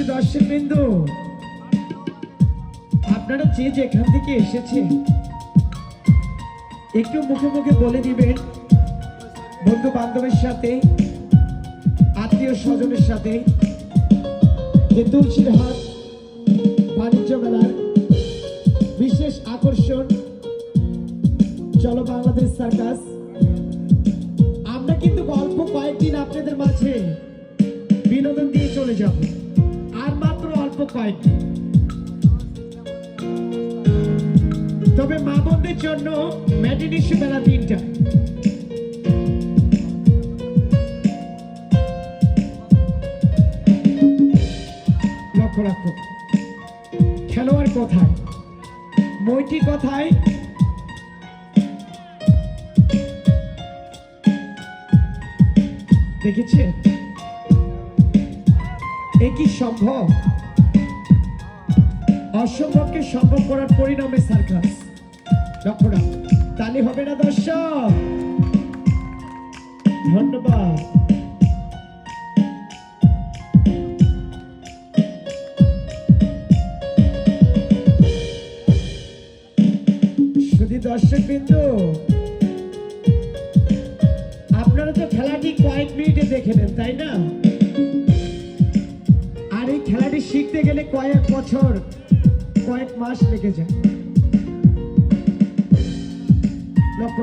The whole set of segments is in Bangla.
শুধু দর্শক বিন্দু, আপনারা যে যেখান থেকে এসেছেন, একটু মুখে মুখে বলে দিবেন বন্ধু বান্ধবের সাথে, আত্মীয় স্বজনের সাথে, যে তুলসীর হাট বাণিজ্য মেলার বিশেষ আকর্ষণ, চলো বাংলাদেশ সার্কাস। আমরা কিন্তু অল্প কয়েকদিন আপনাদের মাঝে বিনোদন দিয়ে চলে যাব। অল্প তবে মা বোনদের জন্য ম্যাটিনিশু বেলা তিনটা। লক্ষ্য রাখো খেলোয়াড় কোথায়? মইটি কোথায়? দেখেছে এ কি সম্ভব? অসম্ভবকে সম্ভব করার পরিণামে সার্কাস। লক্ষ্য তালি হবে না দর্শক। ধন্যবাদ। শুধু দর্শক বিন্দু, আপনারা তো খেলাটি কয়েক মিনিটে দেখে নেন, তাই না? আর এই খেলাটি শিখতে গেলে কয়েক বছর কয়েক মাস লেগে যায় লক্ষ্য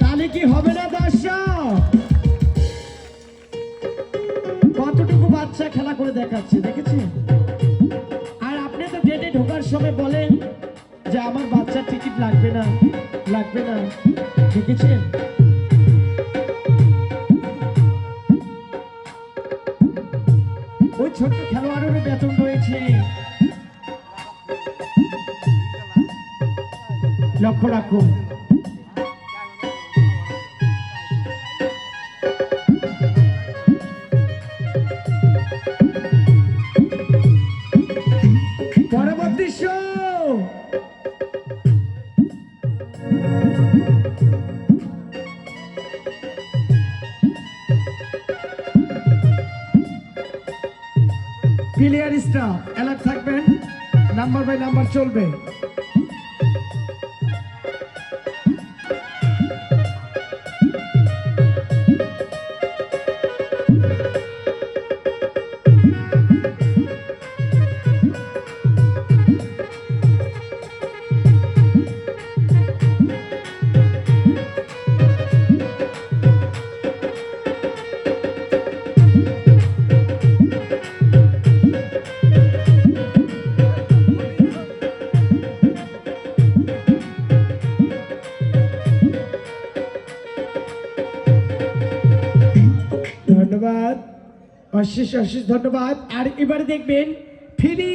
তাহলে কি হবে না দর্শক? কতটুকু বাচ্চা খেলা করে দেখাচ্ছে, দেখেছেন? আর আপনি তো গেটে ঢোকার সময় বলেন যে আমার বাচ্চার টিকিট লাগবে না লাগবে না। দেখেছেন? ওই ছোট্ট খেলোয়াড়ের বেতন রয়েছে। লক্ষ্য রাখুন। প্লেয়ার স্টাফ অ্যালার্ট থাকবেন। নাম্বার বাই নাম্বার চলবে। ধন্যবাদ। অশেষ অশেষ ধন্যবাদ। আর এবারে দেখবেন ফ্রি